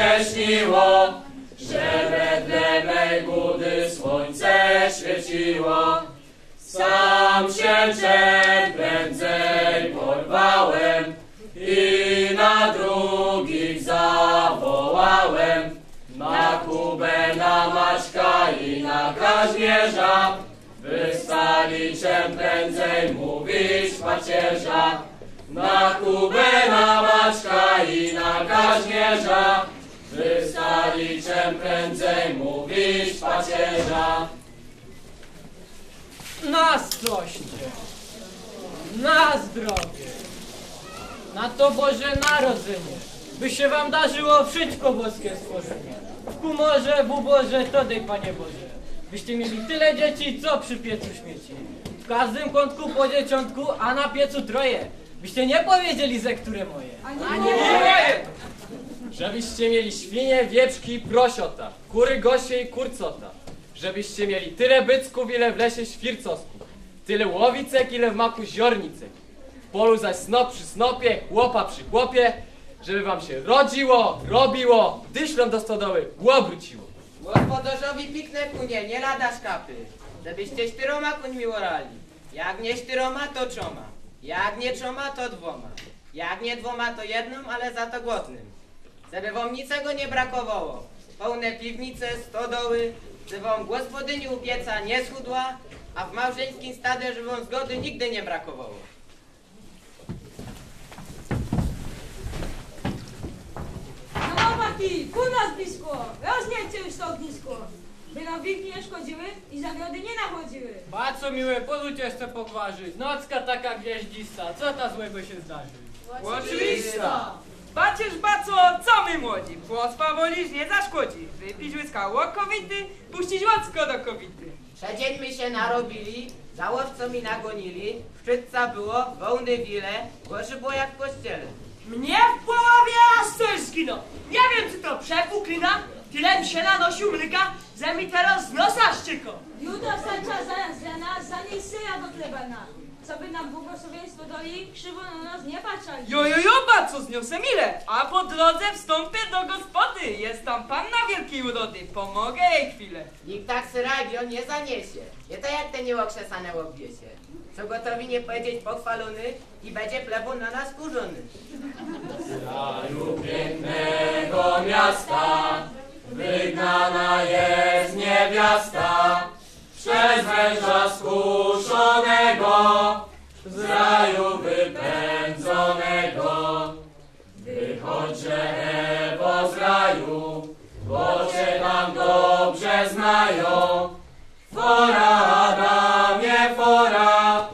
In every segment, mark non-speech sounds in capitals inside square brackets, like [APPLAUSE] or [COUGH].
się śniło, że wedle budy słońce świeciło. Sam się czem prędzej porwałem i na drugich zawołałem. Na Kubę, na Maćka i na Kazimierza Wystali czem prędzej mówić macierza Na Kubę, na Maćka i na Kazimierza Wystali czem prędzej mówić macierza Na stoście, na zdrowie, na to Boże Narodzenie, by się wam darzyło wszystko boskie stworzenie. W humorze, w uborze, to dej Panie Boże. Byście mieli tyle dzieci, co przy piecu śmieci. W każdym kątku po dzieciątku, a na piecu troje. Byście nie powiedzieli, ze które moje. A nie moje! Żebyście mieli świnie, wieprzki i prosiota, kury, gosie i kurcota. Żebyście mieli tyle bycków, ile w lesie śwircosków. Tyle łowicek, ile w maku ziornicek. W polu zaś snop przy snopie, chłopa przy chłopie. Żeby wam się rodziło, robiło, dyszlą do stodoły łobróciło. Gospodarzowi piknę kunie, nie lada szkapy. Żebyście cztyroma kuńmi orali. Jak nie cztyroma, to czoma. Jak nie czoma, to dwoma. Jak nie dwoma, to jedną, ale za to głodnym. Żeby wam niczego nie brakowało. Pełne piwnice, stodoły, żeby wam gospodyni u pieca nie schudła, a w małżeńskim stadzie, żeby wam zgody nigdy nie brakowało. No chłopaki, ku nas blisko! Roznieńcie już to ognisko! By nam wilki nie szkodziły i zawiody nie nachodziły. Bardzo miłe, pozwólcie jeszcze pogwarzyć. Nocka taka gwieździsta, co ta złego się zdarzy? Oczywista! Bacież baco, co my młodzi? Płospa wolisz nie zaszkodzi. Wypić łyska łokowity, puścić łocko do kowity. Przedziećmy się narobili, za łowcami nagonili, szczytca było, wołny wile, gorzy było jak w kościele. Mnie w połowie aż coś zginął. Nie wiem, czy to przepuklina, tyle mi się nanosił mryka, że mi teraz z nosa szczyko. Jutro wstacza zaraz dla nas, za niej syja do chlebana. Co by nam błogosławieństwo dali, krzywo na nas nie patrzali. Jo, jo, jo, baco, zniosę mile. A po drodze wstąpię do gospody. Jest tam panna wielkiej urody. Pomogę jej chwilę. Nikt tak sradio nie zaniesie. Nie to jak te nieokrzesane łobiesie. Co gotowi nie powiedzieć pochwalony i będzie plebun na nas kurzony. kraju pięknego miasta wygnana jest niewiasta przez węża skuszonego z raju wypędzonego. Wychodźże Ewo z raju, bo cię tam dobrze znają. Fora Adamie, fora,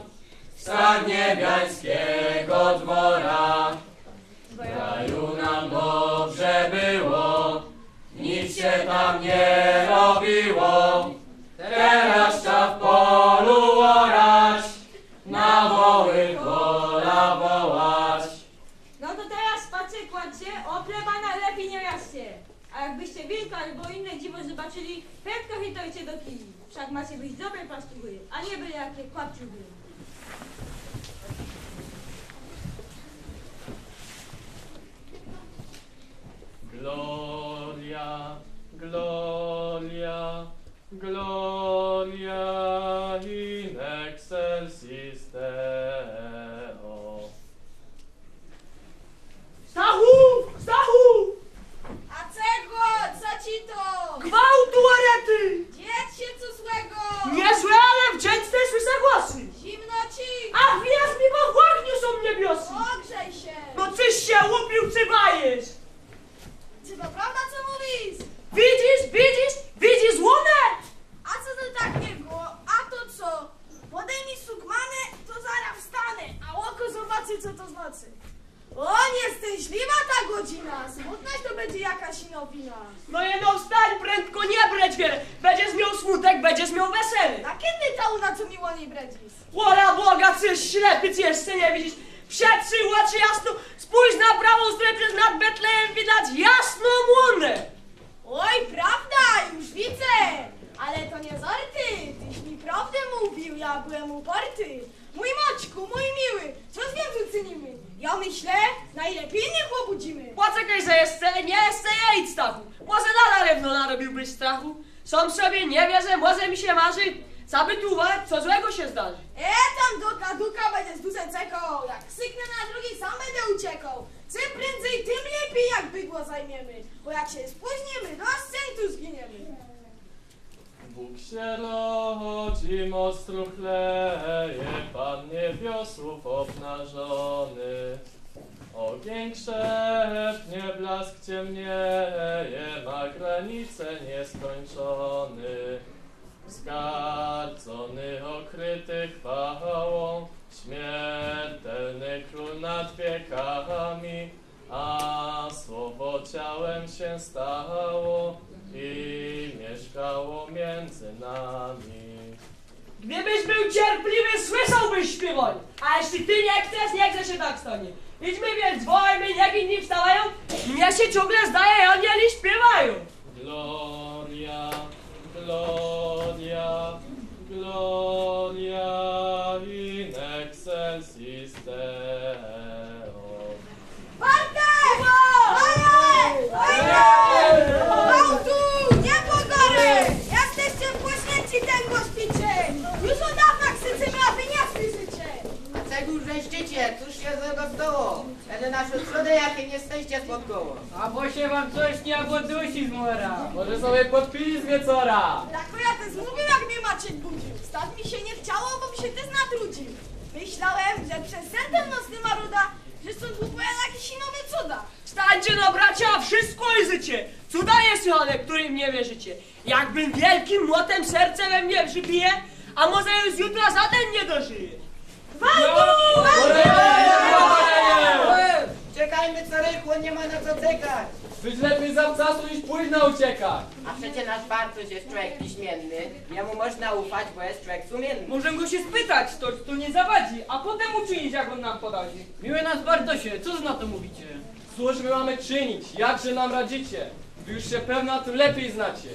stad niebiańskiego dwora. W kraju nam dobrze było, nic się tam nie robiło. Teraz trzeba w polu orać, na woły pola wołać. No to teraz spacer kładźcie, o plebana lepiej nie jaście. A jakbyście wilka albo inne dziwo zobaczyli, prędko hitojcie do kili. Wszak macie być dobre pastuchy, a nie byle jakie kłapciuchy. Gloria, gloria, gloria znaczy. O, nieszczęśliwa ta godzina! Smutność to będzie jakaś inowina. No jedno wstań prędko, nie breć wiele. Będziesz miał smutek, będziesz miał wesele. A kiedy ta na co miło nie bredzisz? Wola Boga, czyś ślepy, ty jeszcze nie widzisz. Przetrzyj oczy jasno, spójrz na prawą stronę, nad Betlejem widać jasną łunę. Oj, prawda, już widzę! Ale to nie żarty, tyś mi prawdę ja byłem uparty. Mój Maćku, mój miły, co z nią uczynimy? Ja myślę, najlepiej niech obudzimy. Poczekaj, że jeszcze nie chcę jelić stachu. Może nadal pewno narobiłbyś strachu. Sam sobie nie wierzę, może mi się marzy. Cały tu uwag, co złego się zdarzy. E, tam duka, duka będzie z dusem czekał. Jak syknę na drugi, sam będę uciekał. Czym prędzej, tym lepiej, jak bydło zajmiemy. Bo jak się spóźnimy, do tu zginiemy. Bóg się rodzi, mostru chleje, Pan niebiosłów obnażony. Ogień krzepnie, blask ciemnieje, ma granice nieskończony. Zgardzony, okryty chwałą, śmiertelny król nad wiekami, a słowo ciałem się stało i mieszkało między nami. Gdybyś był cierpliwy, słyszałbyś śpiewanie. A jeśli ty nie chcesz, nie chce się tak stanie. Idźmy więc, wołajmy, niech inni wstawają. Mnie się ciągle zdaje, anieli śpiewają. Gloria, Gloria, Gloria in excelsis Deo. Bartek! Ojej! Ojej! Małtu! Nie pogory! Jesteście poświęci ten gościcie! Już od dawna krzyczymy, aby nie słyszycie! A czego żeście, cóż się złego stało? Będę naszą cudę, jakie nie jesteście spotkało. A bo się wam coś nie dusi z mora. Może sobie podpili z wieczora. Jako ja też mówił, jak mnie Maciek budził. Stać mi się nie chciało, bo mi się też natrudził. Myślałem, że przez ten nocny maruda, że stąd opowiada jakieś nowe cuda. Stańcie no bracia, wszystko języcie. Cuda jest słychane, którym nie wierzycie. Jakbym wielkim młotem serce we mnie przybije, a może już jutra za ten nie dożyje. Czekajmy co rychło, nie ma na co czekać. Być lepiej zawczasu niż późno uciekać. A przecie nasz Bartoś jest człowiek piśmienny. Jemu można ufać, bo jest człowiek sumienny. Możemy go się spytać, to, to nie zawadzi, a potem uczynić, jak on nam poradzi. Miły nas Bartosie, co na to mówicie? Cóż my mamy czynić? Jakże nam radzicie? Wy już się pewno na tym lepiej znacie.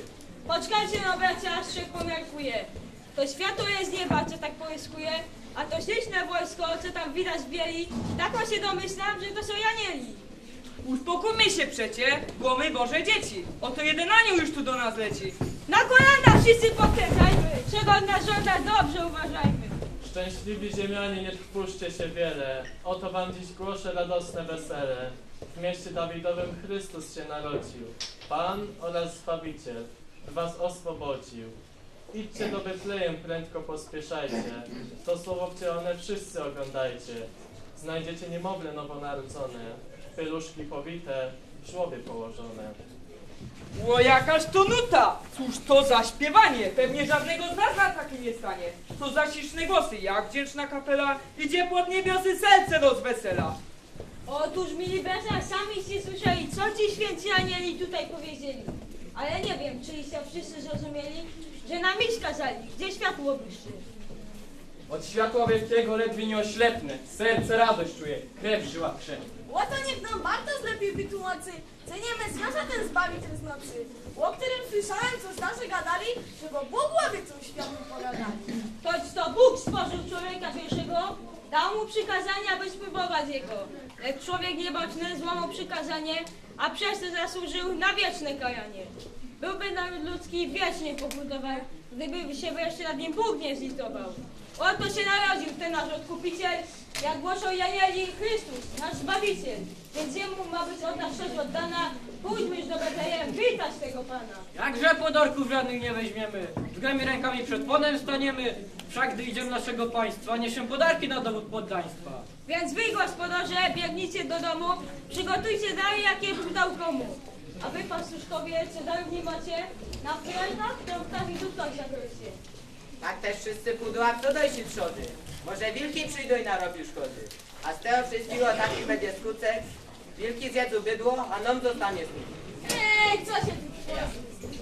Poczekajcie no bracia, aż się pomiarkuje. To światło jest z nieba, co tak połyskuje, a to śliczne wojsko, co tam widać w bieli, tak właśnie domyślam, że to są Janieli. Uspokójmy się przecie, bo my Boże dzieci. Oto jeden anioł już tu do nas leci. Na kolana wszyscy pokręcajmy, czego od nas żąda, dobrze uważajmy. Szczęśliwi ziemianie, nie trwóżcie się wiele. Oto wam dziś głoszę radosne wesele. W mieście Dawidowym Chrystus się narodził. Pan oraz Zbawiciel was oswobodził. Idźcie do Betlejem, prędko pospieszajcie. To słowo wcielone wszyscy oglądajcie. Znajdziecie niemowlę nowonarodzone, pieluszki powite, w żłobie położone. O, jakaż to nuta! Cóż to za śpiewanie! Pewnie żadnego z nas na takim nie stanie. To za śliczne głosy, jak wdzięczna kapela idzie pod niebiosy serce rozwesela. Otóż, mili bracia, samiście słyszeli, co ci święci anieli tutaj powiedzieli. Ale nie wiem, czyliście wszyscy zrozumieli, że nam iść kazali, gdzie światło błyszczy. Od światła wielkiego ledwie nie oślepnę. Serce radość czuje, krew w żyłach krzepnie. Oto niech nam Bartosz lepiej wytłumaczy, co nie Mesjasza ten zbawiciel z nocy, o którym słyszałem, co starszy gadali, że go Bóg łowiecą światu pogadali. Toć to Bóg stworzył człowieka pierwszego, dał mu przykazania, by spróbować jego. Lecz człowiek nieboczny złamał przykazanie, a przez to zasłużył na wieczne karanie. Byłby naród ludzki wiecznie pokutował, gdyby się wreszcie nad nim Bóg nie zlitował. Oto się narodził ten nasz odkupiciel, jak głoszą Janieli Chrystus, nasz Zbawiciel. Więc jemu ma być od nas cześć oddana. Pójdźmy już do Betlejem, witać tego Pana. Jakże podorków żadnych nie weźmiemy. Drzwiami rękami przed ponem staniemy. Wszak gdy idziemy naszego państwa, niesiemy podarki na dowód poddaństwa. Więc wy, gospodarze, biegnijcie do domu, przygotujcie dary, jakie Bóg dał komu. A wy, pastuszkowie, co darów nie macie, na prężach, trąbkach i tutaj zagroźcie. Tak też wszyscy pójdą, a kto dojść trzody? Może wilki przyjdą i narobią szkody. A z tego wszystkiego taki będzie skutek. Wilki zjedzą bydło, a nam zostanie smutno. Ej, co się tu?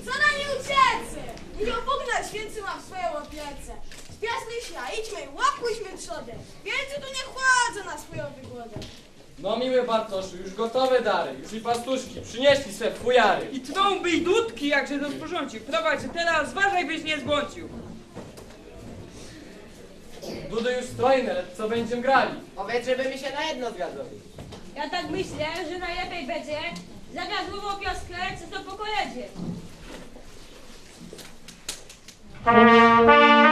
Co na nie Bóg na święcy ma w swojej opiece. Spiasny się, a idźmy, łapłyśmy trzodę. Więcej tu nie chładzę na swoją wygodę. No miły Bartoszu, już gotowe dary, już i pastuszki przynieśli swe fujary. I trąby i dudki, jakże to sporządził. Prowadź, teraz zważaj, byś nie zbłądził. Dudy już stoi co będziemy grali. Powiedz, żeby mi się na jedno zgadzali. Ja tak myślę, że najlepiej będzie zagrać nową pioskę, co to po koledzie. [LAUGHS]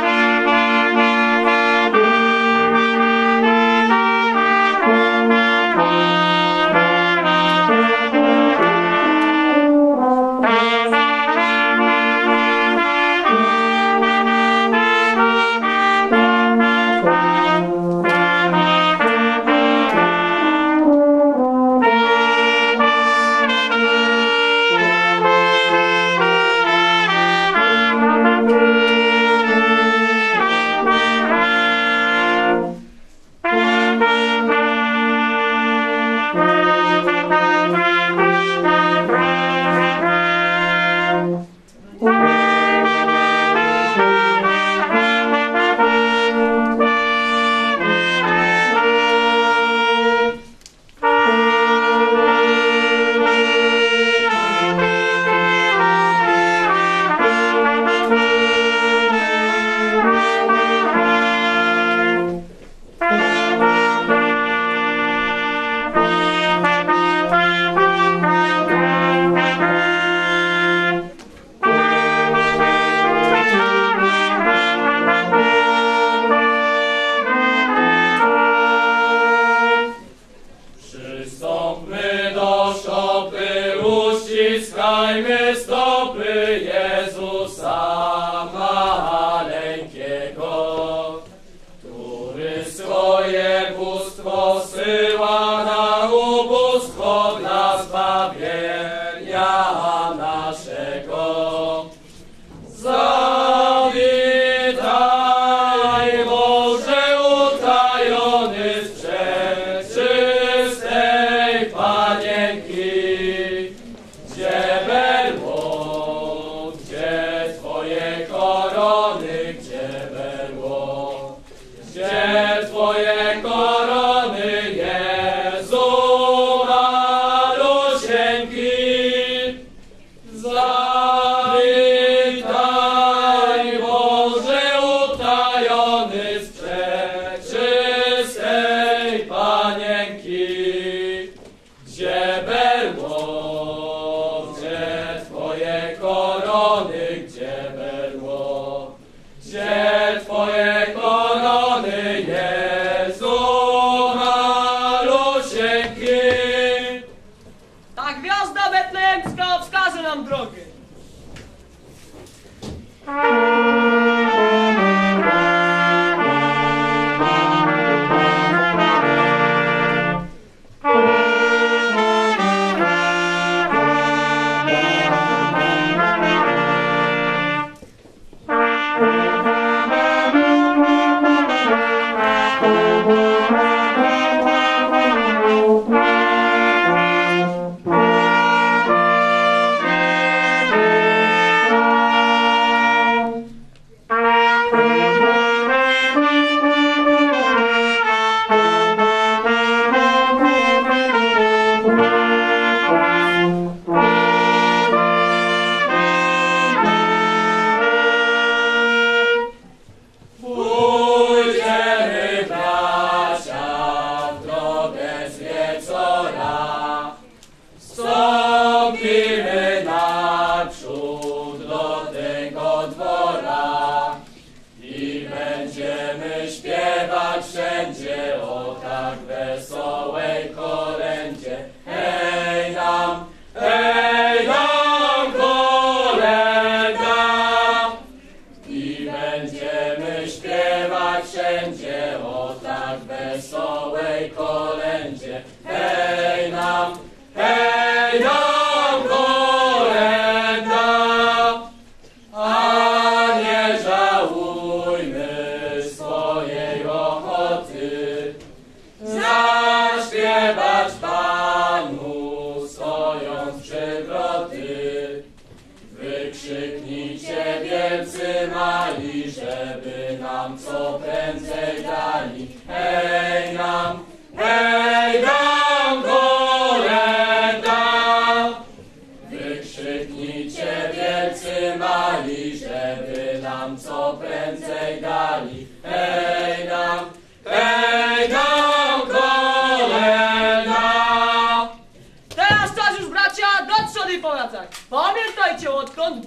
wszędzie, o tak wesołej kolędzie.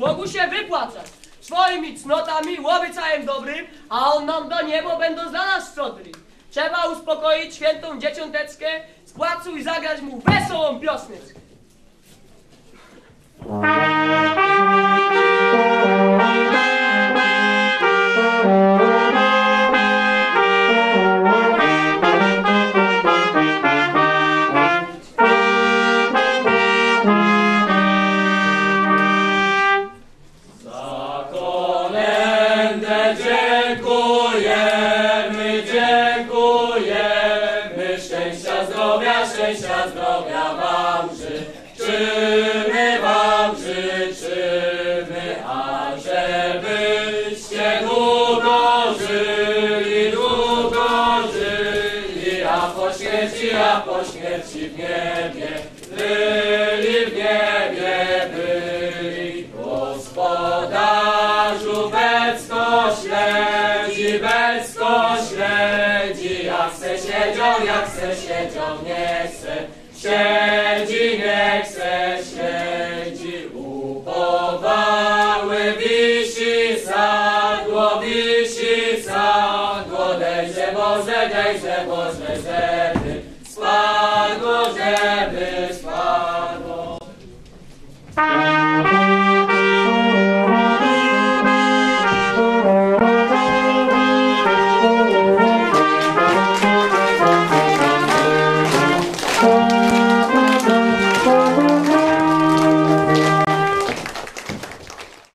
Bogu się wypłacać. Swoimi cnotami, łobycajem dobrym, a On nam do niebo będą za nas szczodry. Trzeba uspokoić świętą płacu i zagrać mu wesołą piosneczkę. Wam życzymy, a żebyście długo żyli, długo żyli, a po śmierci, a po śmierci w niebie byli, w niebie byli. Gospodarzu becko śledzi, becko śledzi, jak se siedział, jak se siedział, nie chce, siedzi, Boże, dejże Boże, żeby